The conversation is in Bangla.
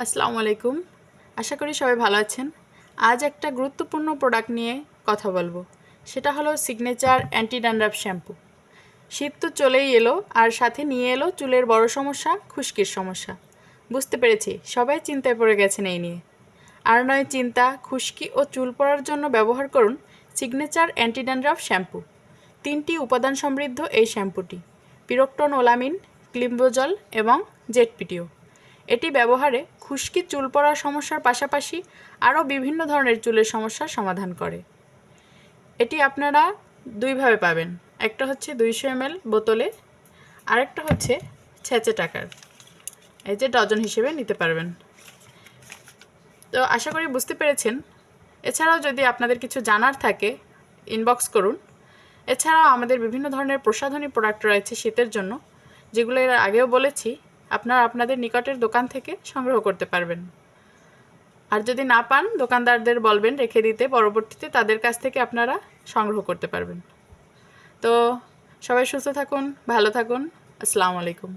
আসসালামু আলাইকুম। আশা করি সবাই ভালো আছেন। আজ একটা গুরুত্বপূর্ণ প্রোডাক্ট নিয়ে কথা বলব। সেটা হলো সিগনেচার অ্যান্টি ড্যান্ড্রাফ শ্যাম্পু শীত তো চলেই এলো, আর সাথে নিয়ে এলো চুলের বড় সমস্যা, খুশকির সমস্যা। বুঝতে পেরেছি, সবাই চিন্তায় পড়ে গেছেন এই নিয়ে। আর নয় চিন্তা, খুশকি ও চুল পড়ার জন্য ব্যবহার করুন সিগনেচার অ্যান্টি ড্যান্ড্রাফ শ্যাম্পু তিনটি উপাদান সমৃদ্ধ এই শ্যাম্পুটি পিরোক্টন ওলামিন ক্লিম্বোজল এবং জেটপিটিও এটি ব্যবহারে খুশকি, চুল পড়ার সমস্যার পাশাপাশি আরও বিভিন্ন ধরনের চুলের সমস্যার সমাধান করে। এটি আপনারা দুইভাবে পাবেন। একটা হচ্ছে দুইশো এমএল বোতলে, আরেকটা হচ্ছে ছেঁচে টাকার। এই যে ডজন হিসেবে নিতে পারবেন। তো আশা করি বুঝতে পেরেছেন। এছাড়াও যদি আপনাদের কিছু জানার থাকে ইনবক্স করুন। এছাড়াও আমাদের বিভিন্ন ধরনের প্রসাধনী প্রোডাক্ট রয়েছে শীতের জন্য, যেগুলো এর আগেও বলেছি। আপনারা আপনাদের নিকটের দোকান থেকে সংগ্রহ করতে পারবেন। আর যদি না পান, দোকানদারদের বলবেন রেখে দিতে, পরবর্তীতে তাদের কাছ থেকে আপনারা সংগ্রহ করতে পারবেন। তো সবাই সুস্থ থাকুন, ভালো থাকুন। আসসালামু আলাইকুম।